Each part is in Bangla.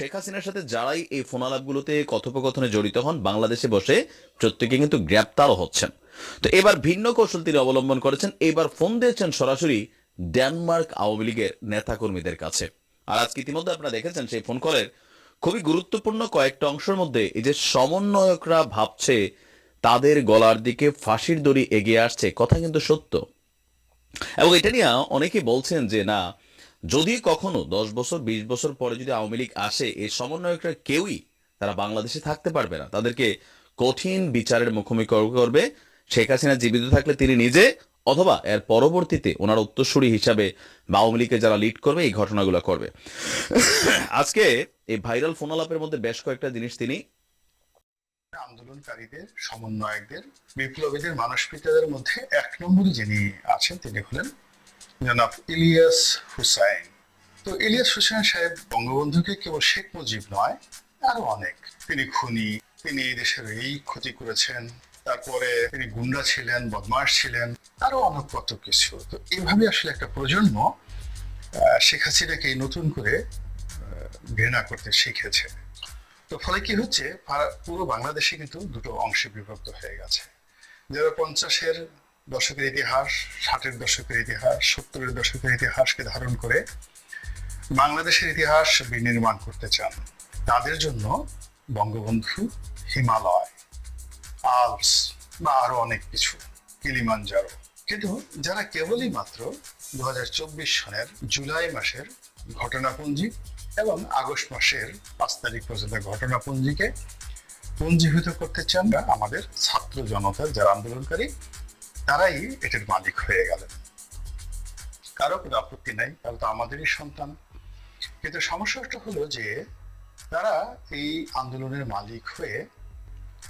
শেখ হাসিনার সাথে যারাই এই ফোন আলাপগুলোতে কথোপকথনে জড়িত হন, বাংলাদেশে বসে প্রত্যেকে কিন্তু গ্রেপ্তারও হচ্ছেন। তো এবার ভিন্ন কৌশল তিনি অবলম্বন করেছেন। এবার ফোন দিয়েছেন সরাসরি ডেনমার্ক আওয়ামী লীগের নেতাকর্মীদের কাছে। আর আজকে ইতিমধ্যে আপনারা দেখেছেন সেই ফোন কলের খুবই গুরুত্বপূর্ণ কয়েকটা অংশের মধ্যে এই যে সমন্বয়করা ভাবছে, তাদের গলার দিকে ফাঁসির দড়ি এগিয়ে আসছে, কথা কিন্তু সত্য। এবং এটা নিয়ে অনেকেই বলছেন যে না যদি কখনো দশ বছর, বিশ বছর পরে যদি আওয়ামী লীগ আসে এই সমন্বয়করা কেউই তারা বাংলাদেশে থাকতে পারবে না। তাদেরকে কঠিন বিচারের মুখোমুখি করবে। শেখ হাসিনা জীবিত থাকলে তিনি নিজে অথবা এর পরবর্তীতে ওনার উত্তরসূরি হিসাবে আওয়ামী লীগকে যারা লিড করবে, এই ঘটনাগুলো করবে। আজকে এই ভাইরাল ফোন আলাপের মধ্যে বেশ কয়েকটা জিনিস তিনি আন্দোলনকারীদের, সমন্বয়কদের, বিপ্লবীদের মানসপিতাদের মধ্যে এক নম্বরে যিনি আছেন, তিনি হলেন জনাব ইলিয়াস হুসাইন তো ইলিয়াস হুসাইন সাহেব বঙ্গবন্ধুকে কেবল শেখ মুজিব নয়, আরও অনেক। তিনি খুনি, তিনি এই দেশের এই ক্ষতি করেছেন। তারপরে তিনি গুন্ডা ছিলেন, বদমাশ ছিলেন, আরও অনেক কত কিছু। তো এইভাবে আসলে একটা প্রজন্ম শেখ হাসিনাকে নতুন করে ঘৃণা করতে শিখেছে। তো ফলে কি হচ্ছে পুরো বাংলাদেশে কিন্তু দুটো অংশে বিভক্ত হয়ে গেছে। যারা পঞ্চাশের দশকের ইতিহাস, ষাটের দশকের ইতিহাস, সত্তরের দশকের ইতিহাসকে ধারণ করে বাংলাদেশের ইতিহাস বিনির্মাণ করতে চান। তাদের জন্য বঙ্গবন্ধু, হিমালয়, আলপস বা আরও অনেক কিছু, কিলিমাঞ্জারো। কিন্তু যারা কেবলই মাত্র দু হাজার চব্বিশ সনের জুলাই মাসের ঘটনাপুঞ্জি এবং আগস্ট মাসের পাঁচ তারিখ পর্যন্ত ঘটনাপুঞ্জিকে পুঞ্জীভূত করতে চান আমাদের ছাত্র জনতার যারা আন্দোলনকারী তারাই এটার মালিক হয়ে গেলেন। কারও কোনো আপত্তি নাই তারা তো আমাদেরই সন্তান। কিন্তু সমস্যাটা হলো যে তারা এই আন্দোলনের মালিক হয়ে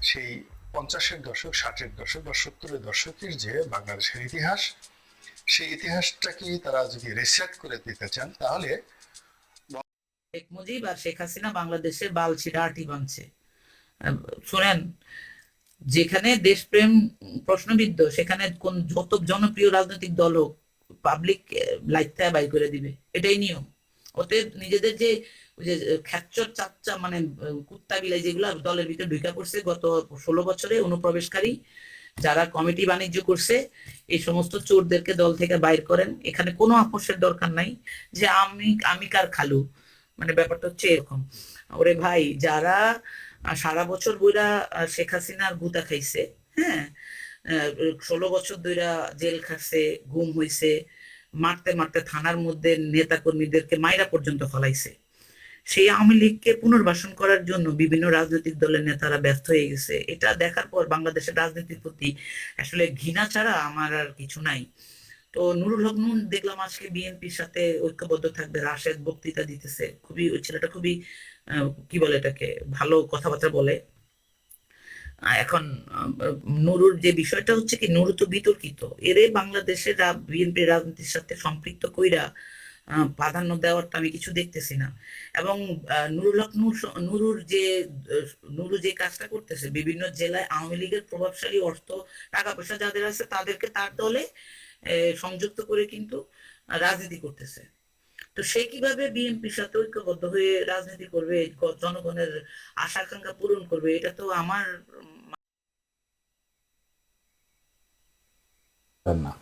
সেই পঞ্চাশের দশক ষাটের দশক বা সত্তরের দশকের যে বাংলাদেশের ইতিহাস সেই ইতিহাসটাকে তারা যদি রিসেট করে দিতে চান তাহলে শেখ মুজিব আর শেখ হাসিনা বাংলাদেশের বালছিটা আটি আহ, শোনেন যেখানে দেশপ্রেম প্রশ্নবিদ্ধ, সেখানে কোন যত জনপ্রিয় রাজনৈতিক দল হোক পাবলিক লাইটটা বাই করে দিবে। এটাই নিয়ম। ওতে নিজেদের যে যে খ্যাচ্চর চাচ্চা মানে কুত্তা বিলাই যেগুলো দলের ভিতরে ঢুকা পড়ছে, গত ষোলো বছরে অনুপ্রবেশকারী যারা কমিটি বাণিজ্য করছে, এই সমস্ত চোরদেরকে দল থেকে বাইর করেন। এখানে কোনো আপোষের দরকার নাই যে আমি আমি কার খালু। মানে ব্যাপারটা হচ্ছে এরকম। ওরে ভাই, যারা সারা বছর বইরা শেখ হাসিনার গুতা খাইছে হ্যাঁ? ষোলো বছর ধইরা জেল খাচ্ছে, গুম হইছে, মারতে মারতে থানার মধ্যে নেতা কর্মীদেরকে মাইরা পর্যন্ত ফলাইছে। সেই আওয়ামী লীগকে পুনর্বাসন করার জন্য বিভিন্ন রাজনৈতিক দলের নেতারা ব্যস্ত হয়ে গেছে। এটা দেখার পর বাংলাদেশের রাজনীতির প্রতি আসলে ঘৃণা ছাড়া আমার আর কিছু নাই। তো নুরুল হক নুন দেখলাম আজকে বিএনপির সাথে ঐক্যবদ্ধ থাকবে, রাশেদ বক্তৃতা দিতেছে। খুবই, ওই ছেলেটা খুবই কি বলে এটাকে? ভালো কথাবার্তা বলে। এখন নুরুর যে বিষয়টা হচ্ছে কি, নুরু তো বিতর্কিত। এরে বাংলাদেশের বিএনপির রাজনীতির সাথে সম্পৃক্ত কইরা প্রাধান্য দেওয়ারটা আমি কিছু দেখতেছি না। এবং নুরুল হক নূর নুরুর যে নুরু যে কাজটা করতেছে, বিভিন্ন জেলায় আওয়ামী লীগের প্রভাবশালী অর্থ টাকা পয়সা যাদের আছে, তাদেরকে তার দলে সংযুক্ত করে কিন্তু রাজনীতি করতেছে। তো সে কীভাবে বিএনপির সাথে ঐক্যবদ্ধ হয়ে রাজনীতি করবে জনগণের আশা আকাঙ্ক্ষা পূরণ করবে, এটা তো আমার না।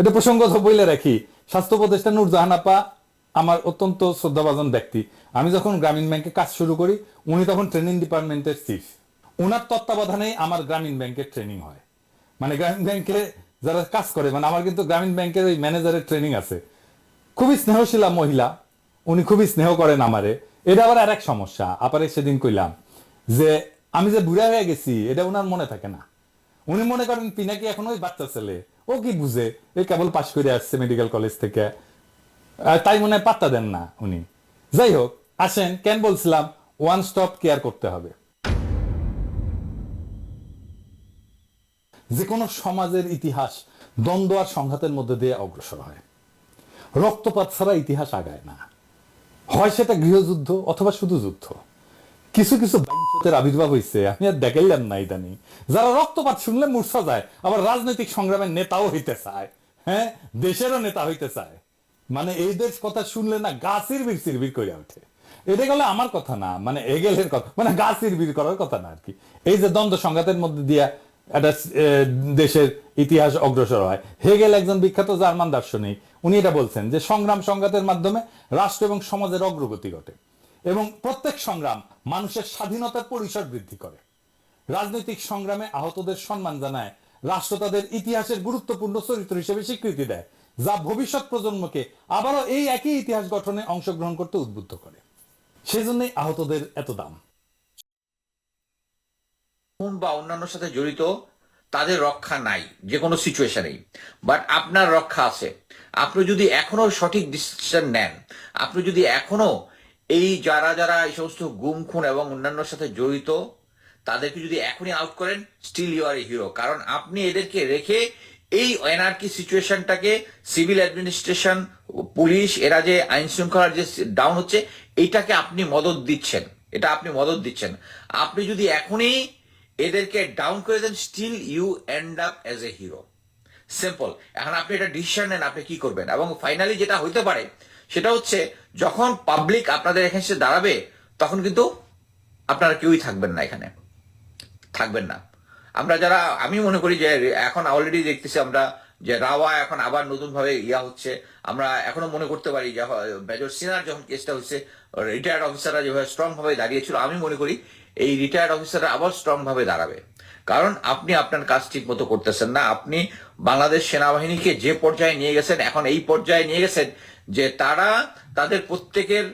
এটা প্রসঙ্গত বইলে রাখি। স্বাস্থ্য উপদেষ্টা নূরজাহান আপা আমার অত্যন্ত শ্রদ্ধাভাজন ব্যক্তি। আমি যখন গ্রামীণ ব্যাংকে কাজ শুরু করি, উনি তখন ট্রেনিং ডিপার্টমেন্টের চিফ ওনার তত্ত্বাবধানে আমার গ্রামীণ ব্যাংকের ট্রেনিং হয়। মানে গ্রামীণ ব্যাংকে যারা কাজ করে মানে আমার কিন্তু গ্রামীণ ব্যাংকের ওই ম্যানেজারের ট্রেনিং আছে। খুবই স্নেহশীলা মহিলা, উনি খুবই স্নেহ করেন আমারে। এটা আবার আর এক সমস্যা, আপারে সেদিন কইলাম যে আমি যে বুড়া হয়ে গেছি, এটা ওনার মনে থাকে না। উনি মনে করেন পিনাকি এখন ওই বাচ্চা ছেলে, ও কি বুঝে? এই কেবল পাশ করে আসছে মেডিকেল কলেজ থেকে। তাই মনে পাত্তা দেন না উনি। যাই হোক, আসেন, কেন বলছিলাম ওয়ান স্টপ কেয়ার করতে হবে। যে কোনো সমাজের ইতিহাস দ্বন্দ্ব আর সংঘাতের মধ্যে দিয়ে অগ্রসর হয়। রক্তপাত ছাড়া ইতিহাস আগায় না। হয় সেটা গৃহযুদ্ধ অথবা শুধু যুদ্ধ। কিছু কিছু বাইঞ্চতের আবির্ভাব হয়েছে আমি আর দেখাইলাম না ইদানি। যারা রক্তপাত শুনলে মূর্ছা যায়, আবার রাজনৈতিক সংগ্রামের নেতাও হইতে চায়। হ্যাঁ দেশেরও নেতা হইতে চায়। মানে এইদের কথা শুনলে না গাছের বির চিরবির করে ওঠে। এটা গেলে আমার কথা না মানে এগেলের কথা মানে গাছির বীর করার কথা না আর কি। এই যে দ্বন্দ্ব সংঘাতের মধ্যে দিয়া একটা দেশের ইতিহাস অগ্রসর হয়। হেগেল একজন বিখ্যাত জার্মান দার্শনিক, উনি এটা বলছেন যে সংগ্রাম সংঘাতের মাধ্যমে রাষ্ট্র এবং সমাজের অগ্রগতি ঘটে এবং প্রত্যেক সংগ্রাম মানুষের স্বাধীনতার পরিসর বৃদ্ধি করে। রাজনৈতিক সংগ্রামে আহতদের সম্মান জানায়, রাষ্ট্র তাদের ইতিহাসের গুরুত্বপূর্ণ চরিত্র হিসেবে স্বীকৃতি দেয়, যা ভবিষ্যৎ প্রজন্মকে আবারও এই একই ইতিহাস গঠনে অংশগ্রহণ করতে উদ্বুদ্ধ করে। সেজন্যই আহতদের এত দাম। খুন বা অন্যান্যর সাথে জড়িত, তাদের রক্ষা নাই যে কোনো সিচুয়েশনেই বাট আপনার রক্ষা আছে। আপনি যদি এখনও সঠিক ডিসিশন নেন, আপনি যদি এখনও এই যারা যারা এই সমস্ত গুম, খুন এবং অন্যান্যর সাথে জড়িত, তাদেরকে যদি এখনই আউট করেন still you are a hero কারণ আপনি এদেরকে রেখে এই এনআরকি সিচুয়েশনটাকে সিভিল অ্যাডমিনিস্ট্রেশন পুলিশ এরা যে আইন শৃঙ্খলার যে ডাউন হচ্ছে এইটাকে আপনি মদত দিচ্ছেন। এটা আপনি মদত দিচ্ছেন। আপনি যদি এখনই এদেরকে ডাউন করে দেন still you end up as a hero simple এখন আপনি এটা ডিসিশন নেন, আপনি কি করবেন? এবং ফাইনালি যেটা হইতে পারে, সেটা হচ্ছে যখন পাবলিক আপনাদের এখানে এসে দাঁড়াবে, তখন কিন্তু আপনারা কেউই থাকবেন না এখানে। থাকবেন না। আমরা যারা, আমি মনে করি যে এখন অলরেডি দেখতেছি আমরা যে রাওয়া এখন আবার নতুন ভাবে ইয়া হচ্ছে। আমরা এখনও মনে করতে পারি যে মেজর সিনার যখন কেসটা হচ্ছে রিটায়ার্ড অফিসাররা যেভাবে স্ট্রং ভাবে দাঁড়িয়েছিল, আমি মনে করি এই রিটায়ার্ড অফিসাররা আবার স্ট্রং ভাবে দাঁড়াবে। কারণ আপনি আপনার কাজ ঠিক মতো করতেছেন না। আপনি বাংলাদেশ সেনাবাহিনীকে যে পর্যায়ে নিয়ে গেছেন এখন এই পর্যায়ে নিয়ে গেছেন যে তারা তাদের প্রত্যেকের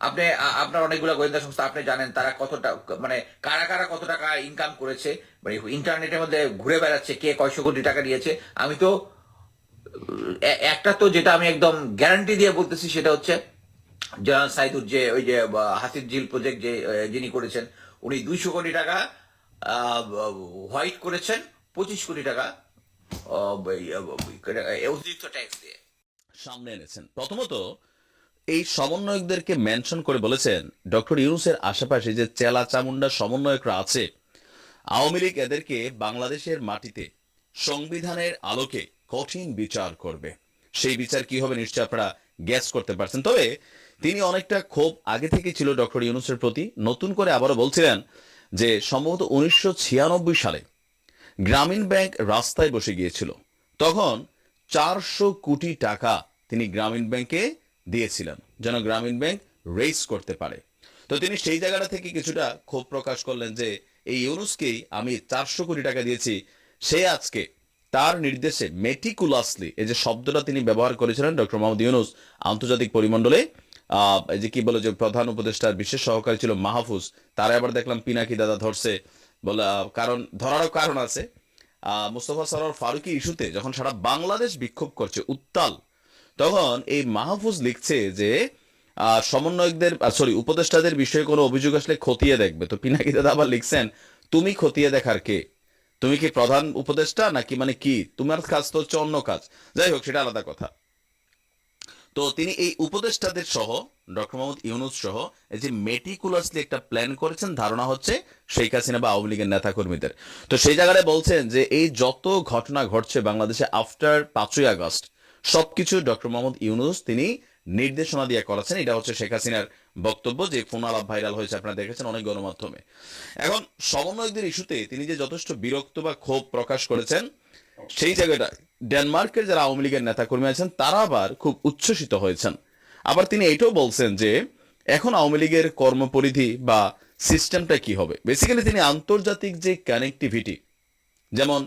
আপনি আপনার অনেকগুলো গোয়েন্দা সংস্থা আপনি জানেন তারা কতটা মানে কারা কারা কত টাকা ইনকাম করেছে মানে ইন্টারনেটের মধ্যে ঘুরে বেড়াচ্ছে কে কয়শো কোটি টাকা নিয়েছে আমি তো একটা তো যেটা আমি একদম গ্যারান্টি দিয়ে বলতেছি সেটা হচ্ছে জনাল সাইদুর যে ওই যে বা, হাতির ঝিল প্রজেক্ট যে যিনি করেছেন উনি দুইশো কোটি টাকা হোয়াইট করেছেন, পঁচিশ কোটি টাকা ট্যাক্স দিয়ে। সামনে এনেছেন। প্রথমত, এই সমন্বয়কদেরকে মেনশন করে বলেছেন, ডক্টর ইউনুসের আশেপাশে যে চেলা চামুন্ডা সমন্বয়করা আছে, আওয়ামী লীগ এদেরকে বাংলাদেশের মাটিতে সংবিধানের আলোকে কঠিন বিচার করবে। সেই বিচার কি হবে নিশ্চয় আপনারা গ্যাস করতে পারছেন। তবে তিনি অনেকটা ক্ষোভ আগে থেকে ছিল ডক্টর ইউনুসের প্রতি। নতুন করে আবারও বলছিলেন যে, সম্ভবত উনিশশো ছিয়ানব্বই সালে গ্রামীণ ব্যাংক রাস্তায় বসে গিয়েছিল। তখন চারশো কোটি টাকা তিনি গ্রামীণ ব্যাংকে দিয়েছিলেন, যেন গ্রামীণ ব্যাংক রেস করতে পারে। তো তিনি সেই জায়গাটা থেকে কিছুটা ক্ষোভ প্রকাশ করলেন যে, এই ইউনুসকেই আমি চারশো কোটি টাকা দিয়েছি। সে আজকে তার নির্দেশে মেটিকুলাসলি এই যে শব্দটা তিনি ব্যবহার করেছিলেন ডক্টর মোহাম্মদ ইউনুস আন্তর্জাতিক পরিমণ্ডলে যে কি বলে যে প্রধান উপদেষ্টার বিশেষ সহকারী ছিল মাহফুজ, তারা আবার দেখলাম পিনাকি দাদা ধরছে। বলে কারণ ধরারও কারণ আছে। মুস্তফা সরোয়ার ফারুকি ইস্যুতে যখন সারা বাংলাদেশ বিক্ষোভ করছে, উত্তাল, তখন এই মাহফুজ লিখছে যে সমন্বয়কদের সরি উপদেষ্টাদের বিষয়ে কোনো অভিযোগ আসলে খতিয়ে দেখবে। তো পিনাকি দাদা আবার লিখছেন, তুমি খতিয়ে দেখার কে? তুমি কি প্রধান উপদেষ্টা নাকি মানে কি? তোমার কাজ তো হচ্ছে অন্য কাজ। যাই হোক, সেটা আলাদা কথা। তো তিনি এই উপদেষ্টাদের সহ, ডক্টর মোহাম্মদ ইউনুস সহ, এই যে মেটিকুলাসলি একটা প্ল্যান করেছেন, ধারণা হচ্ছে শেখ হাসিনা বা আওয়ামী লীগের নেতা কর্মীদের তো সেই জায়গায় বলছেন যে এই যত ঘটনা ঘটছে বাংলাদেশে আফটার পাঁচই আগস্ট, সবকিছু ডক্টর মোহাম্মদ ইউনুস তিনি নির্দেশনা দিয়ে করাছেন। এটা হচ্ছে শেখ হাসিনার বক্তব্য যে ফোন আলাপ ভাইরাল হয়েছে, আপনারা দেখেছেন অনেক গণমাধ্যমে। এখন সমন্বয়কদের ইস্যুতে তিনি যে যথেষ্ট বিরক্ত বা ক্ষোভ প্রকাশ করেছেন সেই জায়গাটা ডেনমার্কের যারা আওয়ামী লীগের নেতাকর্মী আছেন, তারা আবার খুব উচ্ছ্বসিত হয়েছেন। আবার তিনি এটাও বলছেন যে, এখন আওয়ামী লীগের কর্মপরিধি বা সিস্টেমটা কি হবে? বেসিক্যালি তিনি আন্তর্জাতিক যে কানেক্টিভিটি যেমন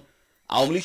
আওয়ামী লীগ